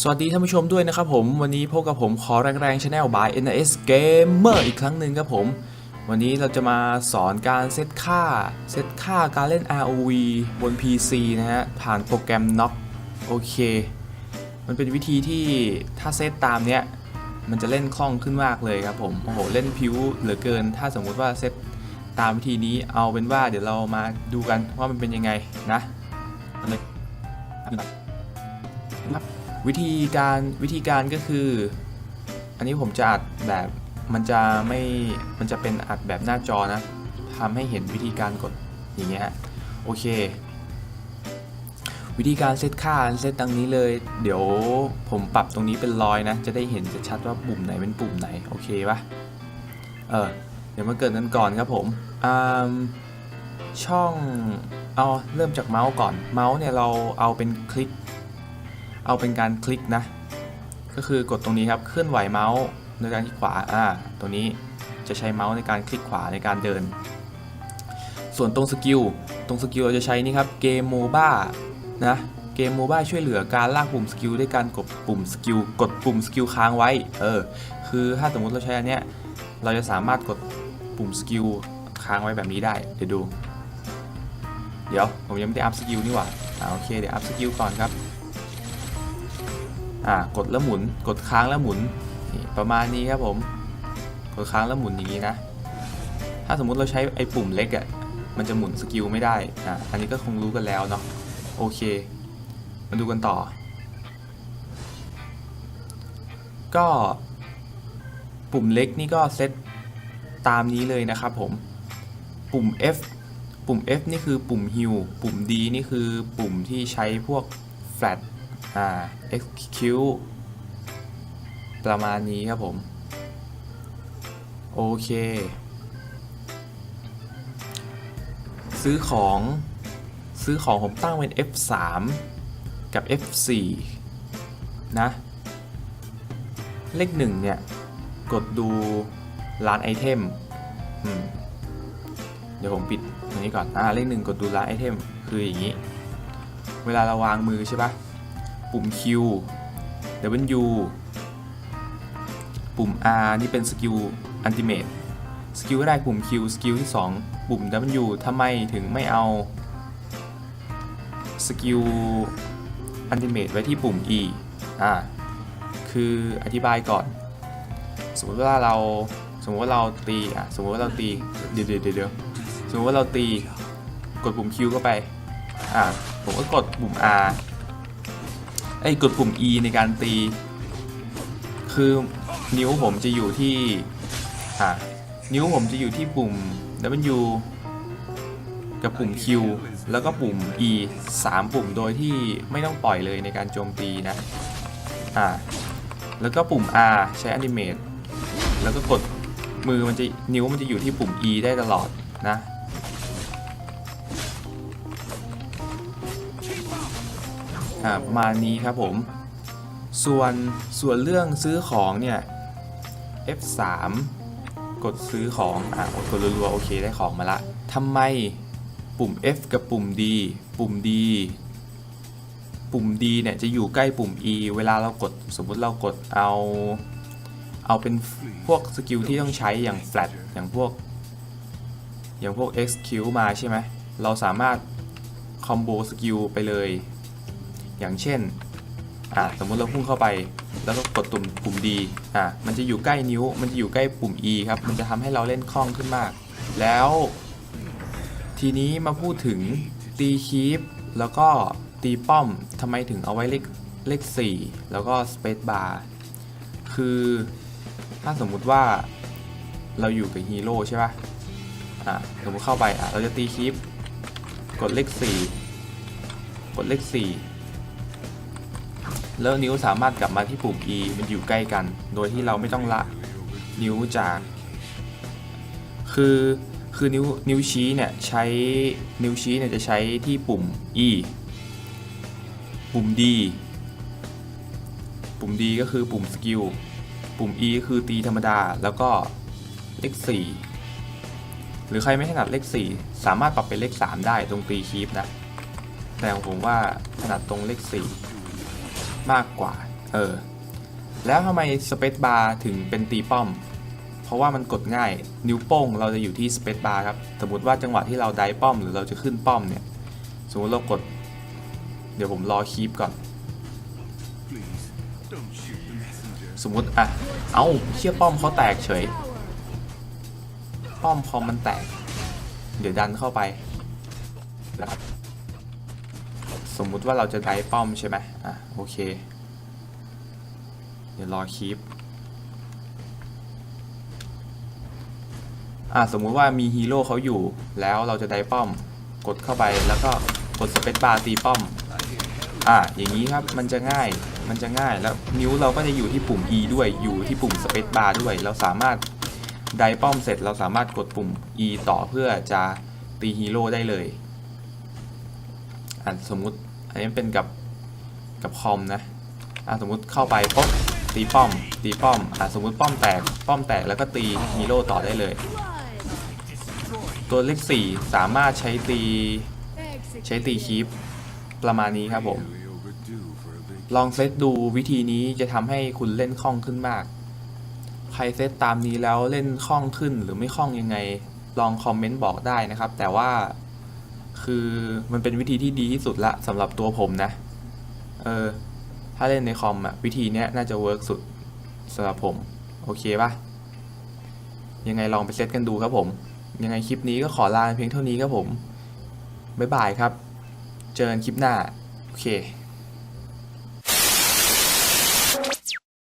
สวัสดีท่านผู้ชมด้วยนะครับผม วันนี้พบกับผมขอแรงแรงชาแนลบาย NS Gamer อีกครั้งหนึ่งครับผม วันนี้เราจะมาสอนการเซตค่า เซตค่าการเล่น ROV บน PC นะฮะ ผ่านโปรแกรม Knock โอเค มันเป็นวิธีที่ถ้าเซตตามเนี้ย มันจะเล่นคล่องขึ้นมากเลยครับผม โอ้โห เล่นพิวเหลือเกิน ถ้าสมมุติว่าเซตตามวิธีนี้เอาเป็นว่าเดี๋ยวเรามาดูกันว่ามันเป็นยังไงนะอาเลยครับ วิธีการวิธีการก็คือ อันนี้ผมจะอัดแบบมันจะไม่มันจะเป็นอัดแบบหน้าจอนะทำให้เห็นวิธีการกดอย่างเงี้ยฮะโอเค วิธีการเซตค่าเซตดังนี้เลย เดี๋ยวผมปรับตรงนี้เป็นร้อยนะ จะได้เห็นชัดว่าปุ่มไหนเป็นปุ่มไหน โอเคปะเออเดี๋ยวมาเกิดกันก่อนครับผมอ่าช่องเอาเริ่มจากเมาส์ก่อนเมาส์เนี่ยเราเอาเป็นคลิก เอาเป็นการคลิกนะ ก็คือกดตรงนี้ครับเคลื่อนไหวเมาส์โดยการคลิกขวาอ่าตัวนี้จะใช้เมาส์ในการคลิกขวาในการเดิน ส่วนตรงสกิลตรงสกิลเราจะใช้นี่ครับเกมโมบ้านะเกมโมบ้าช่วยเหลือการลากปุ่มสกิลด้วยการกดปุ่มสกิลกดปุ่มสกิลค้างไว้เออคือถ้าสมมติเราใช้อันเนี้ยเราจะสามารถกดปุ่มสกิลค้างไว้แบบนี้ได้เดี๋ยวดู เดี๋ยวผมยังไม่ได้อัพสกิลนี่หว่าอ่าโอเคเดี๋ยวอัพสกิลก่อนครับ อ่ากดแล้วหมุน กดค้างแล้วหมุนนี่ประมาณนี้ครับผม กดค้างแล้วหมุนอย่างนี้นะ ถ้าสมมุติเราใช้ไอ้ปุ่มเล็กอะ่ะมันจะหมุนสกิลไม่ได้อะอันนี้ก็คงรู้กันแล้วเนาะโอเค มาดูกันต่อ ก็ปุ่มเล็กนี่ก็เซตตามนี้เลยนะครับผม ปุ่ม F ปุ่ม F นี่คือปุ่ม Heal ปุ่ม D นี่คือปุ่มที่ใช้พวก Flat อ่า execute ประมาณนี้ครับผม โอเค ซื้อของซื้อของผมตั้งเป็น F3 กับ F4 นะ เลขหนึ่งเนี่ย กดดูร้านไอเทมมเดี๋ยวผมปิดอันนี้ก่อน อ่า เลขหนึ่งกดดูร้านไอเทม คืออย่างนี้ เวลาเราวางมือใช่ปะ ปุ่ม Q W ปุ่ม R นี่เป็นสกิลอันติเมตสกิลแรกปุ่ม Q สกิลที่ 2 ปุ่ม W ทำไมถึงไม่เอาสกิลอันติเมตไว้ที่ปุ่ม E อ่าคืออธิบายก่อน สมมติว่าเราสมมติว่าเราตีอะสมมติว่าเราตีเดี๋ยวเดี๋ยวเดี๋ยวสมมติว่าเราตีกดปุ่ม Q เข้าไปอ่าผมก็กดปุ่ม R ไอ้กดปุ่ม E ในการตี คือนิ้วผมจะอยู่ที่อ่านิ้วผมจะอยู่ที่ปุ่ม W กับปุ่ม Q แล้วก็ปุ่ม E 3 ปุ่มโดยที่ไม่ต้องปล่อยเลยในการโจมตีนะ อ่า แล้วก็ปุ่ม R ใช้ Animate แล้วก็กดมือมันจะนิ้วมันจะอยู่ที่ปุ่ม E ได้ตลอดนะ อ่าประมาณนี้ครับผม ส่วนส่วนเรื่องซื้อของเนี่ย F3 กดซื้อของอ่ากดรัวๆโอเคได้ของมาละทำไมปุ่ม F กับปุ่ม D ปุ่ม D ปุ่ม D เนี่ยจะอยู่ใกล้ปุ่ม E เวลาเรากดสมมุติเรากดเอาเอาเป็นพวกสกิลที่ต้องใช้อย่าง flat อย่างพวก อย่างพวก execute มาใช่ไหม เราสามารถคอมโบสกิลไปเลย อย่างเช่นอ่าสมมติเราพุ่งเข้าไป แล้วก็กดตุ่มปุ่ม D อ่ามันจะอยู่ใกล้นิ้ว มันจะอยู่ใกล้ปุ่ม E ครับ มันจะทำให้เราเล่นคล่องขึ้นมาก แล้ว ทีนี้มาพูดถึงตีคีปแล้วก็ตีป้อมทำไมถึงเอาไว้เลขเลข 4 แล้วก็สเปซบาร์คือถ้าสมมุติว่าเราอยู่กับฮีโร่ใช่ปะอะสมมติเข้าไปอะเราจะตีคีปกดเลข 4 กดเลข 4 แล้วนิ้วสามารถกลับมาที่ปุ่ม E มันอยู่ใกล้กัน โดยที่เราไม่ต้องละนิ้วจาก คือคือนิ้วนิ้วชี้เนี่ยใช้นิ้วชี้เนี่ยจะใช้ที่ปุ่ม E ปุ่ม D ปุ่ม D ก็คือปุ่มสกิล ปุ่ม E ก็คือตีธรรมดา แล้วก็เลข4หรือใครไม่ถนัดเลข 4 สามารถปรับเป็นเลข 3 ได้ตรงตีคีปนะ แต่ของผมว่าถนัดตรงเลข 4 มากกว่า เออ แล้วทำไมสเปซบาร์ถึงเป็นตีป้อม เพราะว่ามันกดง่าย นิ้วโป้งเราจะอยู่ที่สเปซบาร์ครับ สมมติว่าจังหวะที่เราได้ป้อมหรือเราจะขึ้นป้อมเนี่ย สมมติเรากด เดี๋ยวผมรอคีปก่อน สมมติอะ เอ้าเชี่ยป้อมเขาแตกเฉย ป้อมพอมันแตก เดี๋ยวดันเข้าไปนะครับ สมมุติว่าเราจะได้ป้อมใช่ไหมอะโอเค เดี๋ยวรอคีปอะสมมุติว่ามีฮีโร่เขาอยู่ แล้วเราจะได้ป้อม กดเข้าไปแล้วก็กดสเปซบาร์ตีป้อม อะอย่างนี้ครับมันจะง่าย มันจะง่ายแล้วนิ้วเราก็จะอยู่ที่ปุ่ม E ด้วย อยู่ที่ปุ่มสเปซบาร์ด้วย เราสามารถได้ป้อมเสร็จ เราสามารถกดปุ่ม E ต่อเพื่อจะตีฮีโร่ได้เลย อะสมมุติ อันนี้เป็นกับกับคอมนะอะสมมุติเข้าไปปุ๊บตีป้อม ตีป้อมอะสมมุติป้อมแตก ป้อมแตกแล้วก็ตีฮีโร่ต่อได้เลย ตัวเลข4สามารถใช้ตีใช้ตีคีปประมาณนี้ครับผม ลองเซตดูวิธีนี้จะทำให้คุณเล่นคล่องขึ้นมาก ใครเซตตามนี้แล้วเล่นคล่องขึ้นหรือไม่คล่องยังไง ลองคอมเมนต์บอกได้นะครับ แต่ว่า คือมันเป็นวิธีที่ดีที่สุดละสำหรับตัวผมนะ เออ ถ้าเล่นในคอมอะวิธีเนี้ยน่าจะเวิร์กสุดสำหรับผม โอเคปะยังไงลองไปเซตกันดูครับผม ยังไงคลิปนี้ก็ขอลาเพียงเท่านี้ครับผม บ๊ายบายครับ เจอกันคลิปหน้า โอเค